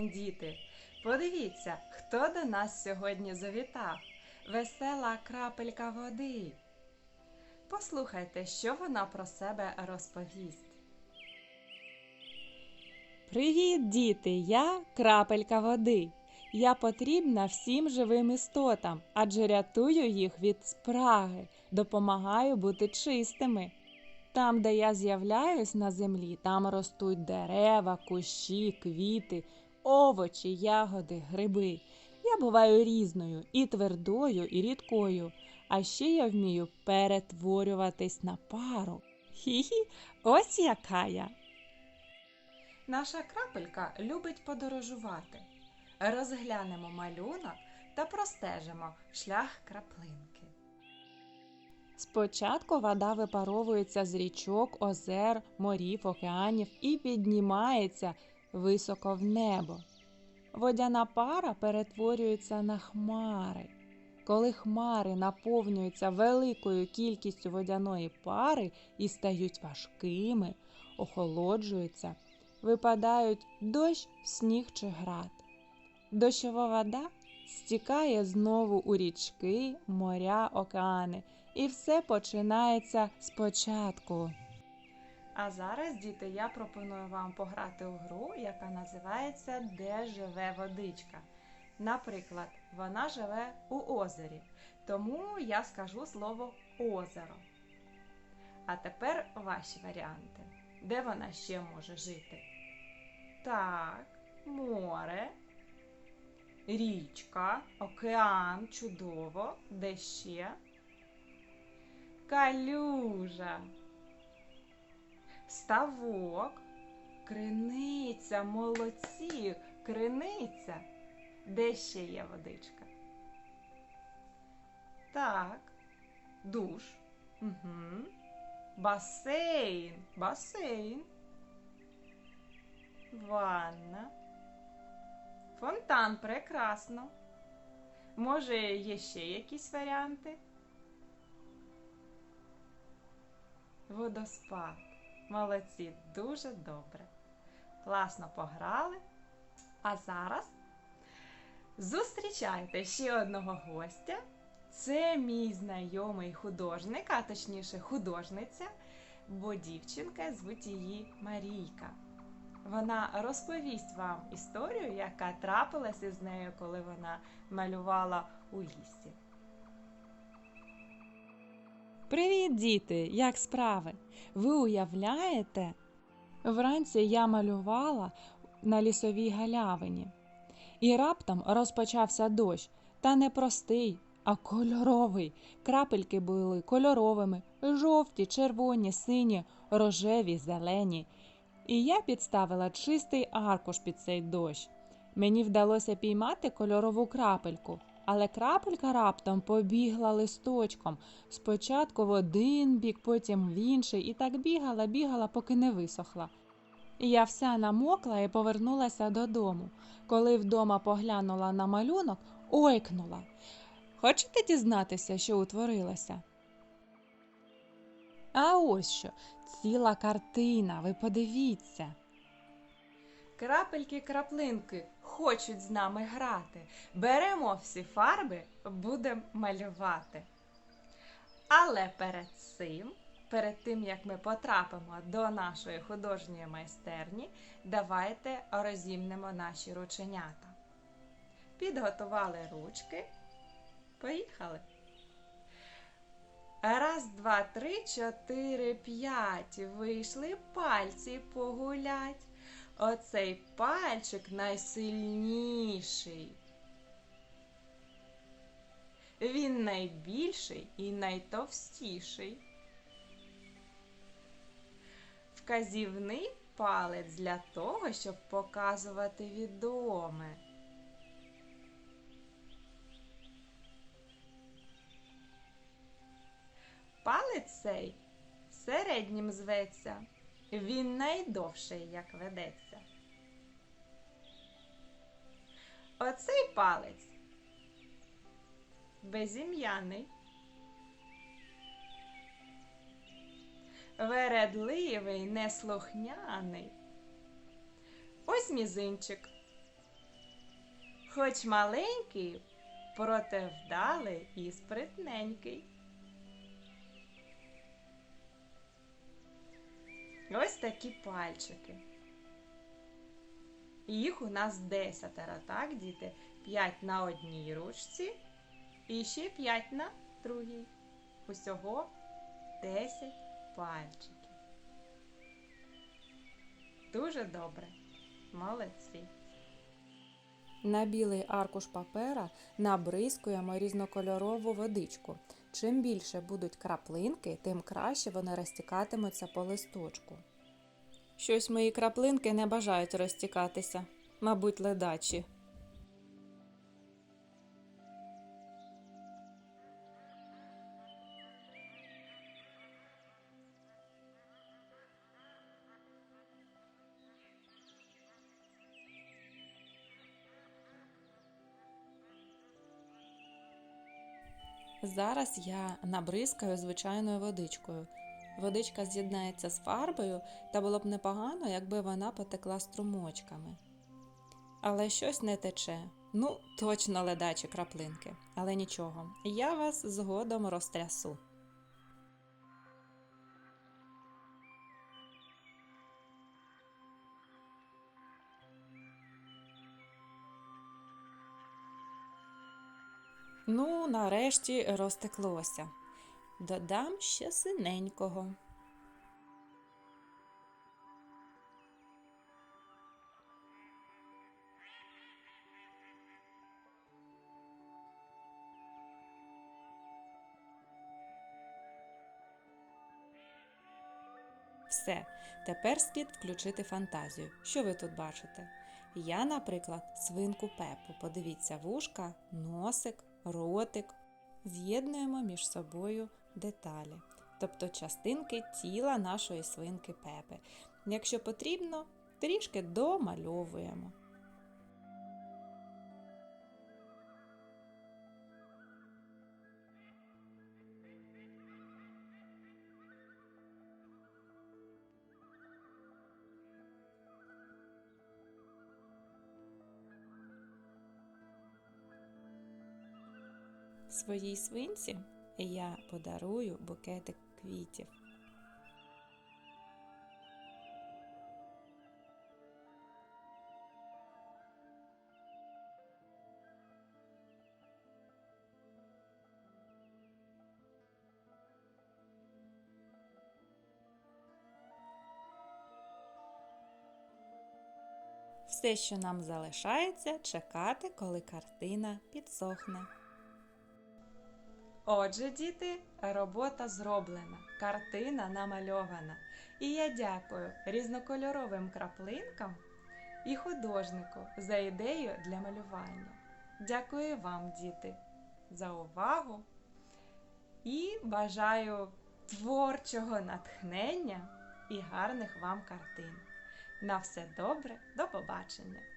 Діти, подивіться, хто до нас сьогодні завітав. Весела крапелька води. Послухайте, що вона про себе розповість. Привіт, діти! Я крапелька води. Я потрібна всім живим істотам, адже рятую їх від спраги, допомагаю бути чистими. Там, де я з'являюсь на землі, там ростуть дерева, кущі, квіти, овочі, ягоди, гриби. Я буваю різною і твердою, і рідкою, а ще я вмію перетворюватись на пару. Хі-хі, ось яка я. Наша крапелька любить подорожувати. Розглянемо малюнок та простежимо шлях краплинки. Спочатку вода випаровується з річок, озер, морів, океанів і піднімається високо в небо. Водяна пара перетворюється на хмари. Коли хмари наповнюються великою кількістю водяної пари і стають важкими, охолоджуються, випадають дощ, сніг чи град. Дощова вода стікає знову у річки, моря, океани, і все починається спочатку. А зараз, діти, я пропоную вам пограти у гру, яка називається Де живе водичка. Наприклад, вона живе у озері, тому я скажу слово озеро. А тепер ваші варіанти. Де вона ще може жити? Так, море, річка, океан, чудово, де ще? Калюжа, ставок, криниця, молодці, криниця. Де ще є водичка? Так, душ. Угу. Басейн, басейн. Ванна. Фонтан прекрасно. Може, є ще якісь варіанти? Водоспад. Молодці, дуже добре. Класно пограли. А зараз зустрічайте ще одного гостя. Це мій знайомий художник, а точніше художниця, бо дівчинка звуть її Марійка. Вона розповість вам історію, яка трапилася з нею, коли вона малювала у лісі. Привіт, діти! Як справи? Ви уявляєте? Вранці я малювала на лісовій галявині. І раптом розпочався дощ, та не простий, а кольоровий. Крапельки були кольоровими, жовті, червоні, сині, рожеві, зелені. І я підставила чистий аркуш під цей дощ. Мені вдалося піймати кольорову крапельку, але крапелька раптом побігла листочком. Спочатку в один бік, потім в інший, і так бігала, бігала, поки не висохла. Я вся намокла і повернулася додому. Коли вдома поглянула на малюнок, ойкнула. Хочете дізнатися, що утворилося? А ось що ціла картина, ви подивіться. Крапельки краплинки хочуть з нами грати. Беремо всі фарби, будемо малювати. Але перед цим, перед тим як ми потрапимо до нашої художньої майстерні, давайте розімнемо наші рученята. Підготували ручки. Поїхали. Раз, два, три, чотири, п'ять. Вийшли пальці погулять. Оцей пальчик найсильніший. Він найбільший і найтовстіший. Вказівний палець для того, щоб показувати відоме. Палець цей середнім зветься. Він найдовший, як ведеться. Оцей палець безім'яний. Вередливий, неслухняний. Ось мізинчик. Хоч маленький, проте вдалий і спритненький. Ось такі пальчики. Їх у нас десятеро, так, діти? П'ять на одній ручці і ще п'ять на другій. Усього десять пальчиків. Дуже добре. Молодці. На білий аркуш папера набризкуємо різнокольорову водичку. Чим більше будуть краплинки, тим краще вони розтікатимуться по листочку. Щось мої краплинки не бажають розтікатися, мабуть, ледачі. Зараз я набризкаю звичайною водичкою. Водичка з'єднається з фарбою, та було б непогано, якби вона потекла струмочками. Але щось не тече. Ну, точно ледачі краплинки. Але нічого, я вас згодом розтрясу. Ну, нарешті розтеклося. Додам ще синенького. Все, тепер слід включити фантазію. Що ви тут бачите? Я, наприклад, свинку Пепу. Подивіться, вушка, носик, ротик. З'єднуємо між собою деталі, тобто частинки тіла нашої свинки Пепи. Якщо потрібно, трішки домальовуємо. Своїй свинці я подарую букетик квітів. Все, що нам залишається, чекати, коли картина підсохне. Отже, діти, робота зроблена, картина намальована. І я дякую різнокольоровим краплинкам і художнику за ідею для малювання. Дякую вам, діти, за увагу і бажаю творчого натхнення і гарних вам картин. На все добре, до побачення!